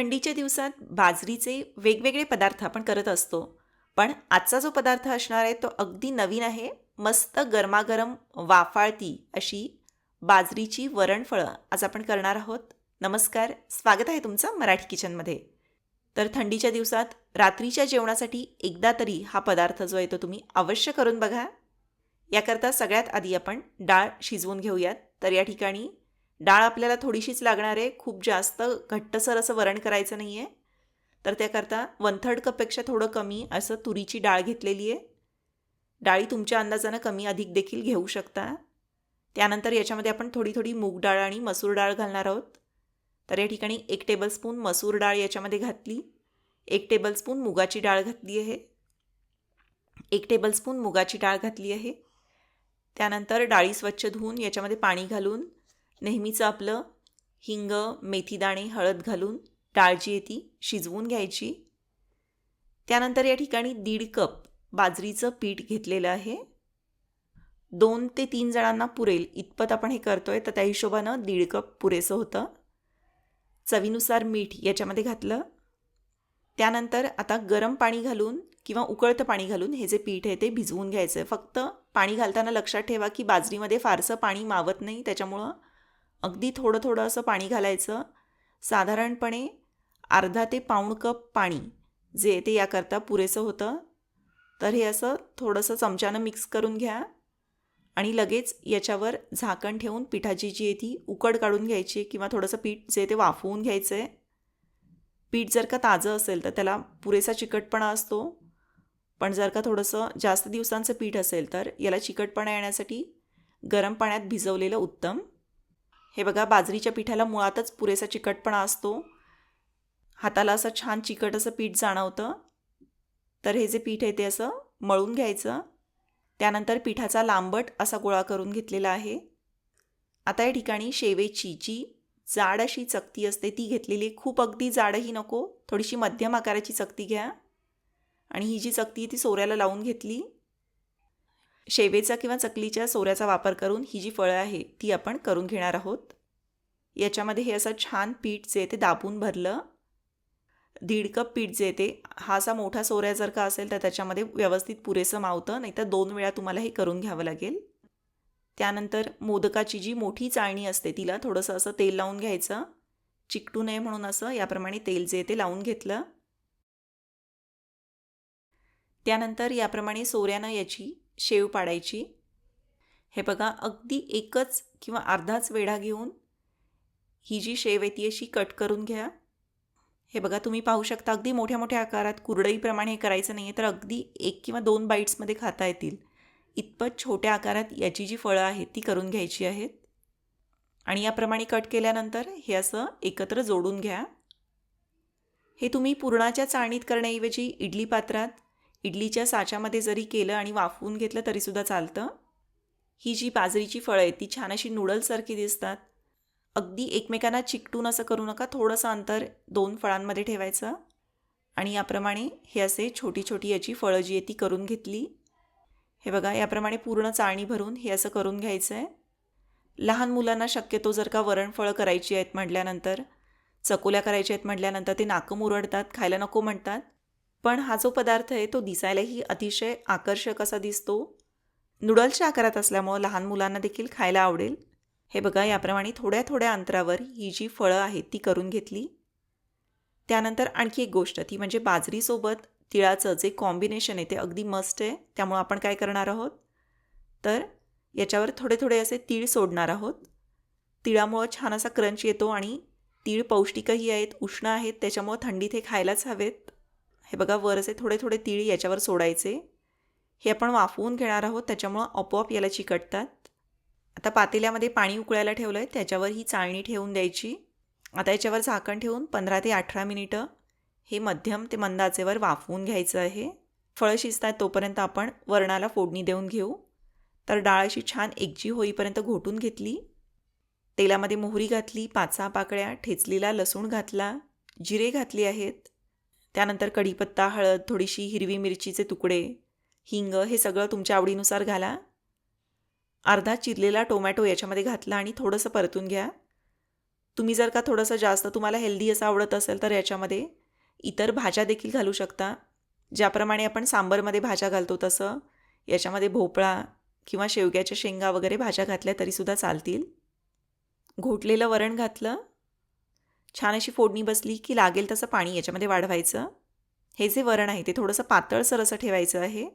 थंडीच्या दिवसात बाजरीचे वेगवेगळे पदार्थ आपण करत असतो. पण आजचा जो पदार्थ असणार आहे तो अगदी नवीन आहे. मस्त गरमागरम वाफाळती अशी बाजरीची वरणफळं आज आपण करणार आहोत. नमस्कार स्वागत आहे तुमचं मराठी किचनमध्ये. तर थंडीच्या दिवसात रात्रीच्या जेवणासाठी एकदा तरी हा पदार्थ जो आहे तो तुम्ही अवश्य करून बघा. याकरता सगळ्यात आधी आपण डाळ शिजवून घेऊयात. तर या ठिकाणी डाळ आपल्याला थोडीशीच लागणार आहे. खूप जास्त घट्टसर असं वरण करायचं नाही आहे तर त्याकरता वन थर्ड कपपेक्षा थोडं कमी असं तुरीची डाळ घेतलेली आहे. डाळी तुमच्या अंदाजानं कमी अधिक देखील घेऊ शकता. त्यानंतर याच्यामध्ये आपण थोडी थोडी मूग डाळ आणि मसूर डाळ घालणार आहोत. तर या ठिकाणी एक टेबलस्पून मसूर डाळ याच्यामध्ये घातली. एक टेबलस्पून मुगाची डाळ घातली आहे. एक टेबलस्पून मुगाची डाळ घातली आहे. त्यानंतर डाळी स्वच्छ धुवून याच्यामध्ये पाणी घालून नेहमीचं आपलं हिंग मेथीदाणे हळद घालून डाळ जी आहे ती शिजवून घ्यायची. त्यानंतर या ठिकाणी दीड कप बाजरीचं पीठ घेतलेलं आहे. दोन ते तीन जणांना पुरेल. इतपत आपण हे करतोय तर त्या हिशोबानं दीड कप पुरेसं होतं. चवीनुसार मीठ याच्यामध्ये घातलं. त्यानंतर आता गरम पाणी घालून किंवा उकळतं पाणी घालून हे जे पीठ आहे ते भिजवून घ्यायचं आहे फक्त पाणी घालताना लक्षात ठेवा की बाजरीमध्ये फारसं पाणी मावत नाही त्याच्यामुळं अगदी थोडं थोडं असं पाणी घालायचं. साधारणपणे अर्धा ते पाऊण कप पाणी जे ते याकरता पुरेसं होतं. तर हे असं थोडंसं चमच्यानं मिक्स करून घ्या. आणि लगेच याच्यावर झाकण ठेवून पिठाची जी आहे ती उकड काढून घ्यायची किंवा थोडंसं पीठ जे ते वाफवून घ्यायचं आहे. पीठ जर का ताजं असेल तर त्याला पुरेसा चिकटपणा असतो. पण जर का थोडंसं जास्त दिवसांचं पीठ असेल तर याला चिकटपणा येण्यासाठी गरम पाण्यात भिजवलेलं उत्तम. हे बघा बाजरीच्या पिठाला मुळातच पुरेसा चिकटपणा असतो. हाताला असं छान चिकट असं पीठ जाणवतं. तर हे जे पीठ आहे ते असं मळून घ्यायचं. त्यानंतर पिठाचा लांबट असा गोळा करून घेतलेला आहे. आता या ठिकाणी शेवेची जी जाड अशी चकती असते ती घेतलेली खूप अगदी जाडही नको थोडीशी मध्यम आकाराची चकती घ्या. आणि ही जी चकती ती सोऱ्याला लावून घेतली. शेवेचा किंवा चकलीच्या सोऱ्याचा वापर करून ही जी फळं आहे ती आपण करून घेणार आहोत. याच्यामध्ये हे असं छान पीठ जे ते दाबून भरलं. दीड कप पीठ जे ते हा असा मोठा सोऱ्या जर का असेल तर त्याच्यामध्ये व्यवस्थित पुरेसं मावतं नाहीतर दोन वेळा तुम्हाला हे करून घ्यावं लागेल. त्यानंतर मोदकाची जी मोठी चाळणी असते तिला थोडंसं असं तेल लावून घ्यायचं. चिकटू नये म्हणून असं याप्रमाणे तेल जे ते लावून घेतलं. त्यानंतर याप्रमाणे सोऱ्यानं याची शेव पाडायची. हे बघा अगदी एकच किंवा अर्धाच वेढा घेऊन ही जी शेव आहे ती अशी कट करून घ्या. हे बघा तुम्ही पाहू शकता अगदी मोठ्या मोठ्या आकारात कुरडईप्रमाणे हे करायचं नाही आहे तर अगदी एक किंवा दोन बाईट्समध्ये खाता येतील. इतपत छोट्या आकारात याची जी फळं आहेत ती करून घ्यायची आहेत. आणि याप्रमाणे कट केल्यानंतर हे असं एकत्र जोडून घ्या. हे तुम्ही पुरणाच्या चाळणीत करण्याऐवजी इडली पात्रात इडलीच्या साच्यामध्ये जरी केलं आणि वाफवून घेतलं तरीसुद्धा चालतं. ही जी बाजरीची फळं आहेत ती छान अशी नूडल्ससारखी दिसतात. अगदी एकमेकांना चिकटून असं करू नका थोडंसं अंतर दोन फळांमध्ये ठेवायचं. आणि याप्रमाणे हे असे छोटी छोटी याची फळं जी आहे ती करून घेतली. हे बघा याप्रमाणे पूर्ण चाळणी भरून हे असं करून घ्यायचं आहे लहान मुलांना शक्यतो जर का वरणफळं करायची आहेत म्हटल्यानंतर चकोल्या करायच्या आहेत म्हटल्यानंतर ते नाकं मुरडतात खायला नको म्हणतात. पण हा जो पदार्थ आहे तो दिसायलाही अतिशय आकर्षक असा दिसतो. नूडल्सच्या आकारात असल्यामुळं लहान मुलांना देखील खायला आवडेल. हे बघा याप्रमाणे थोड्या थोड्या अंतरावर ही जी फळं आहेत ती करून घेतली. त्यानंतर आणखी एक गोष्ट ती म्हणजे बाजरीसोबत तिळाचं जे कॉम्बिनेशन आहे ते अगदी मस्त आहे. त्यामुळं आपण काय करणार आहोत? तर याच्यावर थोडे थोडे असे तीळ सोडणार आहोत. तिळामुळं छान असा क्रंच येतो आणि तीळ पौष्टिकही आहेत उष्ण आहेत त्याच्यामुळं थंडीत हे खायलाच हवेत. हे बघा वर असे थोडे थोडे तिळ याच्यावर सोडायचे. हे आपण वाफवून घेणार आहोत त्याच्यामुळं आपोआप याला चिकटतात. आता पातेल्यामध्ये पाणी उकळायला ठेवलं आहे त्याच्यावर ही चाळणी ठेवून द्यायची. आता याच्यावर झाकण ठेवून पंधरा ते अठरा मिनिटं हे मध्यम ते मंद आचेवर वाफवून घ्यायचं आहे. फळं शिजतात तोपर्यंत आपण वरणाला फोडणी देऊन घेऊ. तर डाळ अशी छान एकजी होईपर्यंत घोटून घेतली. तेलामध्ये मोहरी घातली पाच सहा पाकळ्या ठेचलेला लसूण घातला जिरे घातली आहेत. त्यानंतर कढीपत्ता हळद थोडीशी हिरवी मिरचीचे तुकडे हिंग हे सगळं तुमच्या आवडीनुसार घाला. अर्धा चिरलेला टोमॅटो याच्यामध्ये घातला आणि थोडंसं परतून घ्या. तुम्ही जर का थोडंसं जास्त तुम्हाला हेल्दी असं आवडत असेल तर याच्यामध्ये इतर भाज्या देखील घालू शकता. ज्याप्रमाणे आपण सांबरमध्ये भाज्या घालतो तसं याच्यामध्ये भोपळा किंवा शेवग्याच्या शेंगा वगैरे भाज्या घातल्या तरीसुद्धा चालतील. घोटलेलं वरण घातलं छान अशी फोडणी बसली की लागेल तसं पाणी याच्यामध्ये वाढवायचं. हे जे वरण आहे ते थोडंसं पातळसर असं ठेवायचं आहे.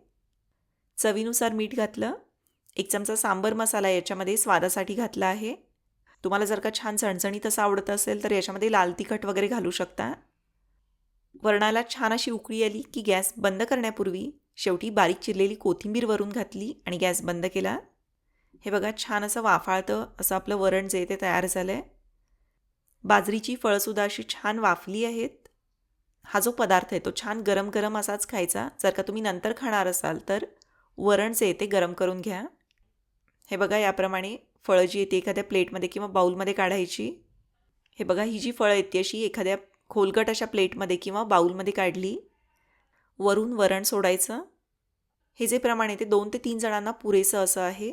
चवीनुसार मीठ घातलं. एक चमचा सांबर मसाला याच्यामध्ये स्वादासाठी घातला आहे. तुम्हाला जर का छान चणचणीत असं आवडत असेल तर याच्यामध्ये लाल तिखट वगैरे घालू शकता. वरणाला छान अशी उकळी आली की गॅस बंद करण्यापूर्वी शेवटी बारीक चिरलेली कोथिंबीर वरून घातली आणि गॅस बंद केला. हे बघा छान असं वाफाळतं असं आपलं वरण जे ते तयार झालं आहे बाजरीची फळंसुद्धा अशी छान वाफली आहेत. हा जो पदार्थ आहे तो छान गरम गरम असाच खायचा. जर का तुम्ही नंतर खाणार असाल तर वरण जे ते गरम करून घ्या. हे बघा याप्रमाणे फळं जी येते एखाद्या प्लेटमध्ये किंवा बाऊलमध्ये काढायची. हे बघा ही जी फळं येते अशी एखाद्या खोलगट अशा प्लेटमध्ये किंवा बाऊलमध्ये काढली. वरून वरण सोडायचं. हे जे प्रमाण आहे ते दोन ते तीन जणांना पुरेसं असं आहे.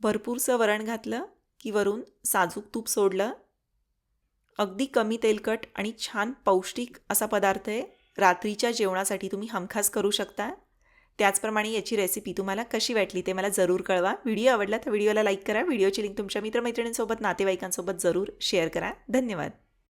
भरपूरसं वरण घातलं की वरून साजूक तूप सोडलं. अगदी कमी तेलकट आणि छान पौष्टिक असा पदार्थ आहे. रात्रीच्या जेवणासाठी तुम्ही हमखास करू शकता. त्याचप्रमाणे याची रेसिपी तुम्हाला कशी वाटली ते मला जरूर कळवा. व्हिडिओ आवडला तर व्हिडिओला लाईक करा. व्हिडिओची लिंक तुमच्या मित्रमैत्रिणींसोबत नातेवाईकांसोबत जरूर शेअर करा. धन्यवाद.